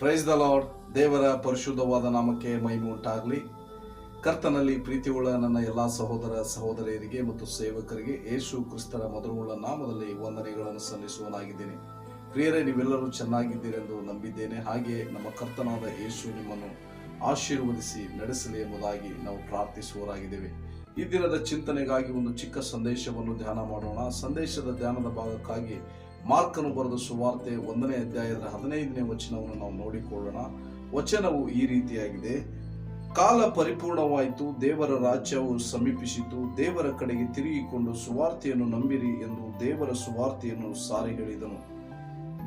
Praise the lord ದೇವರ ಪರಿಶುದ್ಧವಾದ ನಾಮಕ್ಕೆ ಮೈಮು ಉಂಟಾಗಲಿ. ಕರ್ತನಲ್ಲಿ ಪ್ರೀತಿಯುಳ್ಳ ನನ್ನ ಎಲ್ಲಾ ಸಹೋದರ ಸಹೋದರಿಯರಿಗೆ ಮತ್ತು ಸೇವಕರಿಗೆ ಯೇಸು ಕ್ರಿಸ್ತರ ಮಧುರವುಳ್ಳ ನಾಮದಲ್ಲಿ ವಂದನೆಗಳನ್ನು ಸಲ್ಲಿಸುವನಾಗಿದ್ದೇನೆ. ಪ್ರಿಯರೇ, ನೀವೆಲ್ಲರೂ ಚೆನ್ನಾಗಿದ್ದೀರೆಂದು ನಂಬಿದ್ದೇನೆ. ಹಾಗೆ ನಮ್ಮ ಕರ್ತನಾದ ಯೇಸು ನಿಮ್ಮನ್ನು ಆಶೀರ್ವದಿಸಿ, ನಡೆಸಲಿ ಎಂಬುದಾಗಿ ನಾವು ಪ್ರಾರ್ಥಿಸುವರಾಗಿದ್ದೇವೆ ಈ ದಿನದ ಚಿಂತನೆಗಾಗಿ ಒಂದು ಚಿಕ್ಕ ಸಂದೇಶವನ್ನು ಧ್ಯಾನ ಮಾಡೋಣ. ಸಂದೇಶದ ಧ್ಯಾನದ ಭಾಗಕ್ಕಾಗಿ ಮಾರ್ಕನು ಬರೆದ ಸುವಾರ್ತೆ ಒಂದನೇ ಅಧ್ಯಾಯದ ಹದಿನೈದನೇ ವಚನವನ್ನು ನಾವು ನೋಡಿಕೊಳ್ಳೋಣ. ವಚನವು ಈ ರೀತಿಯಾಗಿದೆ. ಕಾಲ ಪರಿಪೂರ್ಣವಾಯಿತು, ದೇವರ ರಾಜ್ಯವು ಸಮೀಪಿಸಿತು, ದೇವರ ಕಡೆಗೆ ತಿರುಗಿಕೊಂಡು ಸುವಾರ್ತೆಯನ್ನು ನಂಬಿರಿ ಎಂದು ದೇವರ ಸುವಾರ್ತೆಯನ್ನು ಸಾರಿ ಹೇಳಿದನು.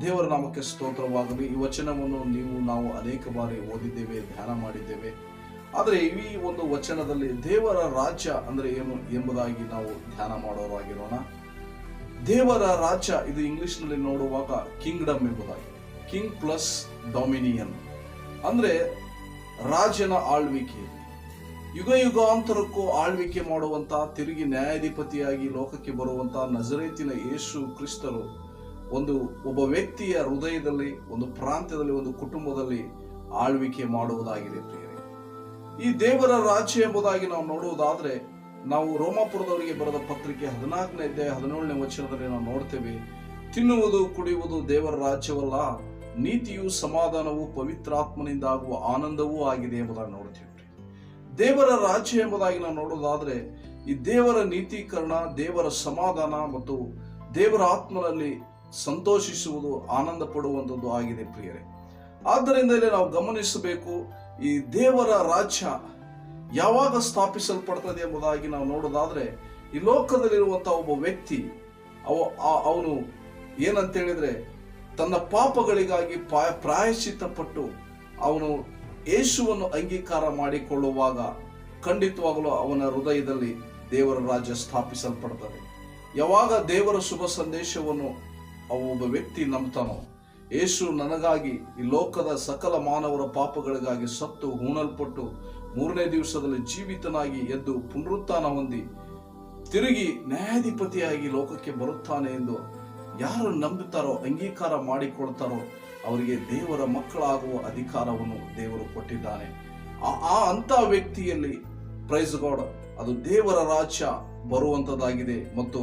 ದೇವರ ನಾಮಕ್ಕೆ ಸ್ತೋತ್ರವಾಗಲಿ. ಈ ವಚನವನ್ನು ನೀವು ನಾವು ಅನೇಕ ಬಾರಿ ಓದಿದ್ದೇವೆ, ಧ್ಯಾನ ಮಾಡಿದ್ದೇವೆ. ಆದರೆ ಈ ಒಂದು ವಚನದಲ್ಲಿ ದೇವರ ರಾಜ್ಯ ಅಂದ್ರೆ ಏನು ಎಂಬುದಾಗಿ ನಾವು ಧ್ಯಾನ ಮಾಡೋರಾಗಿರೋಣ. ದೇವರ ರಾಜ್ಯ ಇದು ಇಂಗ್ಲಿಷ್ನಲ್ಲಿ ನೋಡುವಾಗ ಕಿಂಗ್ಡಮ್ ಎಂಬುದಾಗಿ. King plus dominion. ಅಂದ್ರೆ ರಾಜನ ಆಳ್ವಿಕೆ. ಯುಗ ಯುಗಾಂತರಕ್ಕೂ ಆಳ್ವಿಕೆ ಮಾಡುವಂತ, ತಿರುಗಿ ನ್ಯಾಯಾಧಿಪತಿಯಾಗಿ ಲೋಕಕ್ಕೆ ಬರುವಂತ ನಜರೇತಿನ ಯೇಸು ಕ್ರಿಸ್ತರು ಒಂದು ಒಬ್ಬ ವ್ಯಕ್ತಿಯ ಹೃದಯದಲ್ಲಿ, ಒಂದು ಪ್ರಾಂತ್ಯದಲ್ಲಿ, ಒಂದು ಕುಟುಂಬದಲ್ಲಿ ಆಳ್ವಿಕೆ ಮಾಡುವುದಾಗಿದೆ ಪ್ರಿಯರೇ. ಈ ದೇವರ ರಾಜ್ಯ ಎಂಬುದಾಗಿ ನಾವು ನೋಡುವುದಾದ್ರೆ ನಾವು ರೋಮಾಪುರದವರಿಗೆ ಬರೆದ ಪತ್ರಿಕೆ ಹದಿನಾಲ್ಕನೇ ಅಧ್ಯಾಯ ಹದಿನೇಳನೇ ವಚನದಲ್ಲಿ ನಾವು ನೋಡ್ತೇವೆ, ತಿನ್ನುವುದು, ಕುಡಿಯುವುದು ದೇವರ ರಾಜ್ಯವಲ್ಲ, ನೀತಿಯು ಸಮಾಧಾನವು ಪವಿತ್ರಾತ್ಮನಿಂದ ಆಗುವ ಆನಂದವೂ ಆಗಿದೆ ಎಂಬುದಾಗಿ ನೋಡ್ತೇವೆ ದೇವರ ರಾಜ್ಯ ಎಂಬುದಾಗಿ ನಾವು ನೋಡೋದಾದ್ರೆ, ಈ ದೇವರ ನೀತೀಕರಣ, ದೇವರ ಸಮಾಧಾನ ಮತ್ತು ದೇವರ ಆತ್ಮನಲ್ಲಿ ಸಂತೋಷಿಸುವುದು, ಆನಂದ ಪಡುವಂಥದ್ದು ಆಗಿದೆ ಪ್ರಿಯರೇ. ಆದ್ದರಿಂದಲೇ ನಾವು ಗಮನಿಸಬೇಕು, ಈ ದೇವರ ರಾಜ್ಯ ಯಾವಾಗ ಸ್ಥಾಪಿಸಲ್ಪಡ್ತದೆ ಎಂಬುದಾಗಿ ನಾವು ನೋಡೋದಾದ್ರೆ, ಈ ಲೋಕದಲ್ಲಿರುವಂತಹ ಒಬ್ಬ ವ್ಯಕ್ತಿ, ಅವ ಅವನು ಏನಂತ ಹೇಳಿದ್ರೆ ತನ್ನ ಪಾಪಗಳಿಗಾಗಿ ಪಾಯ ಪಟ್ಟು ಅವನು ಯೇಸುವನ್ನು ಅಂಗೀಕಾರ ಮಾಡಿಕೊಳ್ಳುವಾಗ ಖಂಡಿತವಾಗಲೂ ಅವನ ಹೃದಯದಲ್ಲಿ ದೇವರ ರಾಜ್ಯ ಸ್ಥಾಪಿಸಲ್ಪಡ್ತದೆ. ಯಾವಾಗ ದೇವರ ಶುಭ ಸಂದೇಶವನ್ನು ಒಬ್ಬ ವ್ಯಕ್ತಿ ನಂಬ್ತಾನೋ, ಯೇಸು ನನಗಾಗಿ ಈ ಲೋಕದ ಸಕಲ ಮಾನವರ ಪಾಪಗಳಿಗಾಗಿ ಸತ್ತು ಹೂಣಲ್ಪಟ್ಟು ಮೂರನೇ ದಿವಸದಲ್ಲಿ ಜೀವಿತನಾಗಿ ಎದ್ದು ಪುನರುತ್ಥಾನ ಹೊಂದಿ ತಿರುಗಿ ನ್ಯಾಯಾಧಿಪತಿಯಾಗಿ ಲೋಕಕ್ಕೆ ಬರುತ್ತಾನೆ ಎಂದು ಯಾರು ನಂಬುತ್ತಾರೋ, ಅಂಗೀಕಾರ ಮಾಡಿಕೊಳ್ತಾರೋ, ಅವರಿಗೆ ದೇವರ ಮಕ್ಕಳಾಗುವ ಅಧಿಕಾರವನ್ನು ದೇವರು ಕೊಟ್ಟಿದ್ದಾನೆ. ಆ- ಅಂತ ವ್ಯಕ್ತಿಯಲ್ಲಿ ಪ್ರೈಸ್ ಗಾಡ್ ಅದು ದೇವರ ರಾಜ್ಯ ಬರುವಂತದಾಗಿದೆ ಮತ್ತು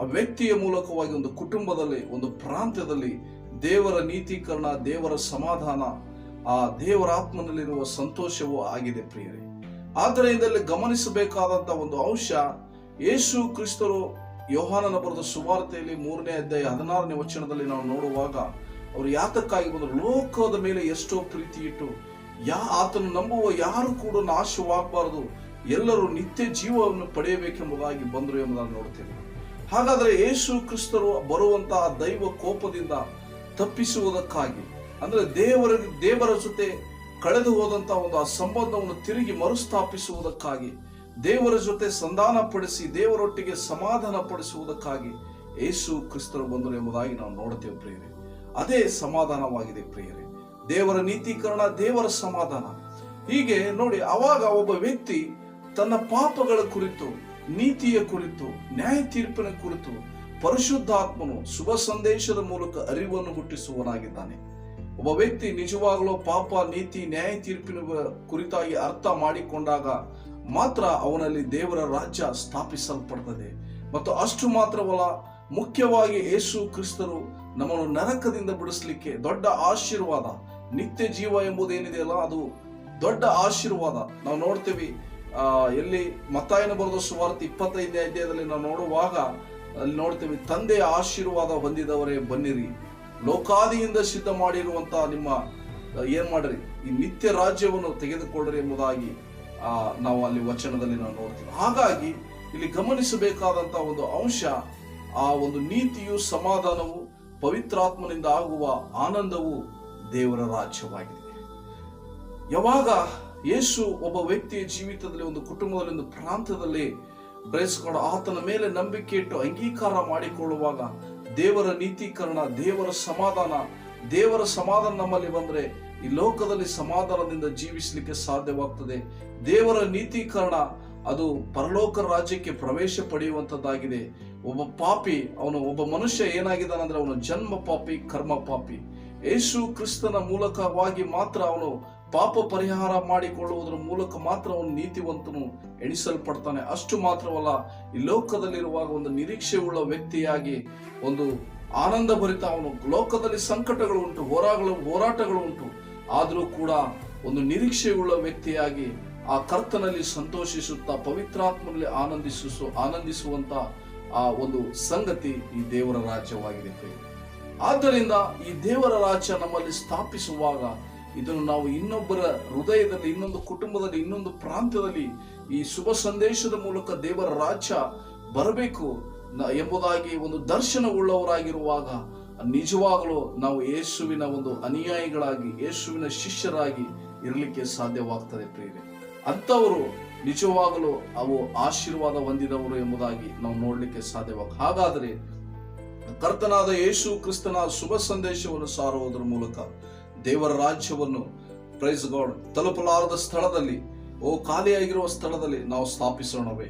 ಆ ವ್ಯಕ್ತಿಯ ಮೂಲಕವಾಗಿ ಒಂದು ಕುಟುಂಬದಲ್ಲಿ, ಒಂದು ಪ್ರಾಂತ್ಯದಲ್ಲಿ ದೇವರ ನೀತೀಕರಣ, ದೇವರ ಸಮಾಧಾನ ಆ ದೇವರಾತ್ಮನಲ್ಲಿರುವ ಸಂತೋಷವೂ ಆಗಿದೆ ಪ್ರಿಯರೇ. ಆದರೆ ಇದರಲ್ಲಿ ಗಮನಿಸಬೇಕಾದಂಥ ಒಂದು ಅಂಶ, ಯೇಸು ಕ್ರಿಸ್ತರು ಯೋಹಾನನ ಬರೆದ ಸುವಾರ್ತೆಯಲ್ಲಿ ಮೂರನೇ ಅಧ್ಯಾಯ ಹದಿನಾರನೇ ವಚನದಲ್ಲಿ ನಾವು ನೋಡುವಾಗ, ಅವರು ಯಾತಕ್ಕಾಗಿ ಬಂದರು? ಲೋಕದ ಮೇಲೆ ಎಷ್ಟೋ ಪ್ರೀತಿ ಇಟ್ಟು, ಯಾ ಆತನು ನಂಬುವ ಯಾರು ಕೂಡ ನಾಶವಾಗಬಾರದು, ಎಲ್ಲರೂ ನಿತ್ಯ ಜೀವವನ್ನು ಪಡೆಯಬೇಕೆಂಬುದಾಗಿ ಬಂದರು ಎಂಬುದನ್ನು ನೋಡ್ತೇವೆ ಹಾಗಾದ್ರೆ ಯೇಸು ಕ್ರಿಸ್ತರು ಬರುವಂತಹ ದೈವ ಕೋಪದಿಂದ ತಪ್ಪಿಸುವುದಕ್ಕಾಗಿ ಅಂದ್ರೆ ದೇವರ ದೇವರ ಜೊತೆ ಕಳೆದು ಹೋದಂತಹ ಒಂದು ಆ ಸಂಬಂಧವನ್ನು ತಿರುಗಿ ಮರುಸ್ಥಾಪಿಸುವುದಕ್ಕಾಗಿ, ದೇವರ ಜೊತೆ ಸಂಧಾನ ಪಡಿಸಿ ದೇವರೊಟ್ಟಿಗೆ ಸಮಾಧಾನ ಪಡಿಸುವುದಕ್ಕಾಗಿ ಯೇಸು ಕ್ರಿಸ್ತರು ಬಂದರು ಎಂಬುದಾಗಿ ನಾವು ನೋಡುತ್ತೇವೆ ಪ್ರಿಯರೇ. ಅದೇ ಸಮಾಧಾನವಾಗಿದೆ ಪ್ರಿಯರೇ. ದೇವರ ನೀತೀಕರಣ, ದೇವರ ಸಮಾಧಾನ. ಹೀಗೆ ನೋಡಿ ಅವಾಗ ಒಬ್ಬ ವ್ಯಕ್ತಿ ತನ್ನ ಪಾಪಗಳ ಕುರಿತು, ನೀತಿಯ ಕುರಿತು ನ್ಯಾಯ ತೀರ್ಪಿನ ಕುರಿತು, ಪರಿಶುದ್ಧಾತ್ಮನು, ಶುಭ ಸಂದೇಶದ ಮೂಲಕ ಅರಿವನ್ನು ಹುಟ್ಟಿಸುವನಾಗಿದ್ದಾನೆ ಒಬ್ಬ ವ್ಯಕ್ತಿ ನಿಜವಾಗಲೂ ಪಾಪ ನೀತಿ ನ್ಯಾಯ ತೀರ್ಪಿನ ಕುರಿತಾಗಿ ಅರ್ಥ ಮಾಡಿಕೊಂಡಾಗ ಮಾತ್ರ ಅವನಲ್ಲಿ ದೇವರ ರಾಜ್ಯ ಸ್ಥಾಪಿಸಲ್ಪಡ್ತದೆ. ಮತ್ತು ಅಷ್ಟು ಮಾತ್ರವಲ್ಲ, ಮುಖ್ಯವಾಗಿ ಯೇಸು ಕ್ರಿಸ್ತರು ನಮ್ಮನ್ನು ನರಕದಿಂದ ಬಿಡಿಸಲಿಕ್ಕೆ ದೊಡ್ಡ ಆಶೀರ್ವಾದ, ನಿತ್ಯ ಜೀವ ಎಂಬುದೇನಿದೆಯಲ್ಲ, ಅದು ದೊಡ್ಡ ಆಶೀರ್ವಾದ. ನಾವು ನೋಡ್ತೀವಿ ಎಲ್ಲಿ ಮತ್ತಾಯನ ಬರೆದ ಸುವಾರ್ತೆ ಇಪ್ಪತ್ತೈದನೇ ಅಧ್ಯಾಯದಲ್ಲಿ ನಾವು ನೋಡುವಾಗ ಅಲ್ಲಿ ನೋಡ್ತೀವಿ, ತಂದೆಯ ಆಶೀರ್ವಾದ ಹೊಂದಿದವರೇ ಬನ್ನಿರಿ. ಲೋಕಾದಿಯಿಂದ ಸಿದ್ಧ ಮಾಡಿರುವಂತಹ ನಿಮ್ಮ ಏನ್ ಮಾಡ್ರಿ? ಈ ನಿತ್ಯ ರಾಜ್ಯವನ್ನು ತೆಗೆದುಕೊಳ್ಳ್ರಿ ಎಂಬುದಾಗಿ, ಆ, ನಾವು ಅಲ್ಲಿ ವಚನದಲ್ಲಿ ನಾವು ನೋಡ್ತೀವಿ. ಹಾಗಾಗಿ ಇಲ್ಲಿ ಗಮನಿಸಬೇಕಾದಂತಹ ಒಂದು ಅಂಶ, ಆ ಒಂದು ನೀತಿಯು ಸಮಾಧಾನವು, ಪವಿತ್ರಾತ್ಮನಿಂದ ಆಗುವ ಆನಂದವು ದೇವರ ರಾಜ್ಯವಾಗಿದೆ. ಯಾವಾಗ ಯೇಸು ಒಬ್ಬ ವ್ಯಕ್ತಿಯ ಜೀವಿತದಲ್ಲಿ ಒಂದು ಕುಟುಂಬದಲ್ಲಿ ಒಂದು ಪ್ರಾಂತದಲ್ಲಿ ಬೆಳೆಸಿಕೊಂಡು ಆತನ ಮೇಲೆ ನಂಬಿಕೆ ಇಟ್ಟು ಅಂಗೀಕಾರ ಮಾಡಿಕೊಳ್ಳುವಾಗ ದೇವರ ನೀತೀಕರಣ, ದೇವರ ಸಮಾಧಾನ ದೇವರ ಸಮಾಧಾನ ನಮ್ಮಲ್ಲಿ ಬಂದ್ರೆ ಈ ಲೋಕದಲ್ಲಿ ಸಮಾಧಾನದಿಂದ ಜೀವಿಸಲಿಕ್ಕೆ ಸಾಧ್ಯವಾಗ್ತದೆ. ದೇವರ ನೀತೀಕರಣ, ಅದು ಪರಲೋಕ ರಾಜ್ಯಕ್ಕೆ ಪ್ರವೇಶ ಪಡೆಯುವಂತದ್ದಾಗಿದೆ ಒಬ್ಬ ಪಾಪಿ, ಅವನು ಒಬ್ಬ ಮನುಷ್ಯ ಏನಾಗಿದ್ದಾನಂದ್ರೆ ಅವನು ಜನ್ಮ ಪಾಪಿ, ಕರ್ಮ ಪಾಪಿ. ಯೇಸು ಕ್ರಿಸ್ತನ ಮೂಲಕವಾಗಿ ಮಾತ್ರ ಅವನು ಪಾಪ ಪರಿಹಾರ ಮಾಡಿಕೊಳ್ಳುವುದರ ಮೂಲಕ ಮಾತ್ರ ಅವನು ನೀತಿವಂತನು ಎಣಿಸಲ್ಪಡ್ತಾನೆ ಅಷ್ಟು ಮಾತ್ರವಲ್ಲ, ಈ ಲೋಕದಲ್ಲಿರುವಾಗ ಒಂದು ನಿರೀಕ್ಷೆ ಉಳ್ಳ ವ್ಯಕ್ತಿಯಾಗಿ, ಒಂದು ಆನಂದ ಭರಿತ ಅವನು ಲೋಕದಲ್ಲಿ ಸಂಕಟಗಳು ಉಂಟು ಹೋರಾಗಳು ಹೋರಾಟಗಳು ಉಂಟು ಆದರೂ ಕೂಡ ಒಂದು ನಿರೀಕ್ಷೆಯುಳ್ಳ ವ್ಯಕ್ತಿಯಾಗಿ ಆ ಕರ್ತನಲ್ಲಿ ಸಂತೋಷಿಸುತ್ತಾ, ಪವಿತ್ರಾತ್ಮನಲ್ಲಿ ಆನಂದಿಸು ಆನಂದಿಸುವಂತ ಆ ಒಂದು ಸಂಗತಿ ಈ ದೇವರ ರಾಜ್ಯವಾಗಿದೆ. ಆದ್ದರಿಂದ ಈ ದೇವರ ರಾಜ್ಯ ನಮ್ಮಲ್ಲಿ ಸ್ಥಾಪಿಸುವಾಗ ಇದನ್ನು ನಾವು ಇನ್ನೊಬ್ಬರ ಹೃದಯದಲ್ಲಿ, ಇನ್ನೊಂದು ಕುಟುಂಬದಲ್ಲಿ, ಇನ್ನೊಂದು ಪ್ರಾಂತ್ಯದಲ್ಲಿ ಈ ಶುಭ ಸಂದೇಶದ ಮೂಲಕ ದೇವರ ರಾಜ್ಯ ಬರಬೇಕು ಎಂಬುದಾಗಿ ಒಂದು ದರ್ಶನ ಉಳ್ಳವರಾಗಿರುವಾಗ ನಿಜವಾಗಲೂ ನಾವು ಯೇಸುವಿನ ಒಂದು ಅನುಯಾಯಿಗಳಾಗಿ, ಯೇಸುವಿನ ಶಿಷ್ಯರಾಗಿ ಇರಲಿಕ್ಕೆ ಸಾಧ್ಯವಾಗ್ತದೆ ಪ್ರೇರೆ ಅಂಥವರು ನಿಜವಾಗಲೂ ಅವು ಆಶೀರ್ವಾದ ಹೊಂದಿದವರು ಎಂಬುದಾಗಿ ನಾವು ನೋಡಲಿಕ್ಕೆ ಸಾಧ್ಯವಾಗ ಹಾಗಾದರೆ ಕರ್ತನಾದ ಯೇಸು ಕ್ರಿಸ್ತನ ಶುಭ ಸಂದೇಶವನ್ನು ಸಾರುವುದರ ಮೂಲಕ ದೇವರ ರಾಜ್ಯವನ್ನು ಪ್ರೈಸ್ ಗಾಡ್ ತಲುಪಲಾರದ ಸ್ಥಳದಲ್ಲಿ, ಓ ಖಾಲಿಯಾಗಿರುವ ಸ್ಥಳದಲ್ಲಿ ನಾವು ಸ್ಥಾಪಿಸೋಣವೇ.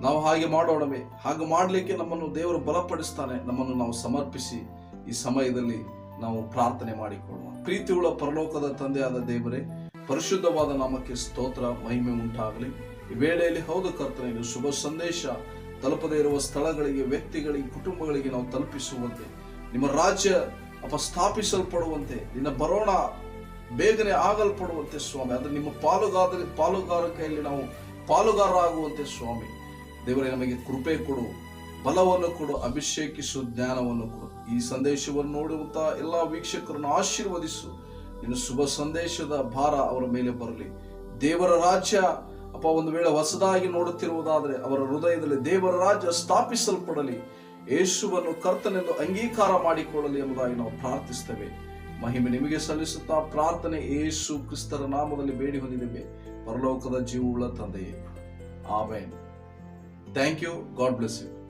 ನಾವು ಹಾಗೆ ಮಾಡೋಣವೇ. ಹಾಗೆ ಮಾಡಲಿಕ್ಕೆ ನಮ್ಮನ್ನು ದೇವರು ಬಲಪಡಿಸ್ತಾನೆ. ನಮ್ಮನ್ನು ನಾವು ಸಮರ್ಪಿಸಿ ಈ ಸಮಯದಲ್ಲಿ ನಾವು ಪ್ರಾರ್ಥನೆ ಮಾಡಿಕೊಳ್ಳೋಣ. ಪ್ರೀತಿಯುಳ್ಳ ಪರಲೋಕದ ತಂದೆಯಾದ ದೇವರೇ, ಪರಿಶುದ್ಧವಾದ ನಾಮಕ್ಕೆ ಸ್ತೋತ್ರ, ಮಹಿಮೆ ಉಂಟಾಗಲಿ. ಈ ವೇಳೆಯಲ್ಲಿ ಹೌದು ಕರ್ತನೆ ಶುಭ ಸಂದೇಶ. ತಲುಪದೇ ಇರುವ ಸ್ಥಳಗಳಿಗೆ, ವ್ಯಕ್ತಿಗಳಿಗೆ, ಕುಟುಂಬಗಳಿಗೆ ನಾವು ತಲುಪಿಸುವಂತೆ. ನಿಮ್ಮ ರಾಜ್ಯ ಅಪ ಸ್ಥಾಪಿಸಲ್ಪಡುವಂತೆ ನಿನ್ನ ಬರೋಣ, ಬೇಗನೆ ಆಗಲ್ಪಡುವಂತೆ ಸ್ವಾಮಿ. ಅದು ನಿಮ್ಮ ಪಾಲುಗಾರ ಪಾಲುಗಾರಿಕೆಯಲ್ಲಿ ನಾವು ಪಾಲುಗಾರರಾಗುವಂತೆ ಸ್ವಾಮಿ. ದೇವರೇ, ನಮಗೆ ಕೃಪೆ ಕೊಡು, ಬಲವನ್ನು ಕೊಡು, ಅಭಿಷೇಕಿಸು, ಜ್ಞಾನವನ್ನು ಕೊಡು. ಈ ಸಂದೇಶವನ್ನು ನೋಡುವಂತ ಎಲ್ಲಾ ವೀಕ್ಷಕರನ್ನು ಆಶೀರ್ವದಿಸು. ಇನ್ನು ಶುಭ ಸಂದೇಶದ ಭಾರ ಅವರ ಮೇಲೆ ಬರಲಿ. ದೇವರ ರಾಜ್ಯ, ಅಪ್ಪ, ಒಂದು ವೇಳೆ ಹೊಸದಾಗಿ ನೋಡುತ್ತಿರುವುದಾದರೆ ಅವರ ಹೃದಯದಲ್ಲಿ ದೇವರ ರಾಜ್ಯ ಸ್ಥಾಪಿಸಲ್ಪಡಲಿ. ಯೇಸುವನ್ನು ಕರ್ತನೆಂದು ಅಂಗೀಕಾರ ಮಾಡಿಕೊಳ್ಳಲಿ ಎಂಬುದಾಗಿ ನಾವು ಪ್ರಾರ್ಥಿಸ್ತೇವೆ ಮಹಿಮೆ ನಿಮಗೆ ಸಲ್ಲಿಸುತ್ತಾ ಪ್ರಾರ್ಥನೆ ಯೇಸು ಕ್ರಿಸ್ತರ ನಾಮದಲ್ಲಿ ಬೇಡಿ ಹೊಂದಿದ್ದೇವೆ. ಪರಲೋಕದ ಜೀವವುಳ್ಳ ತಂದೆಯೇ. Amen. Thank you. God bless you.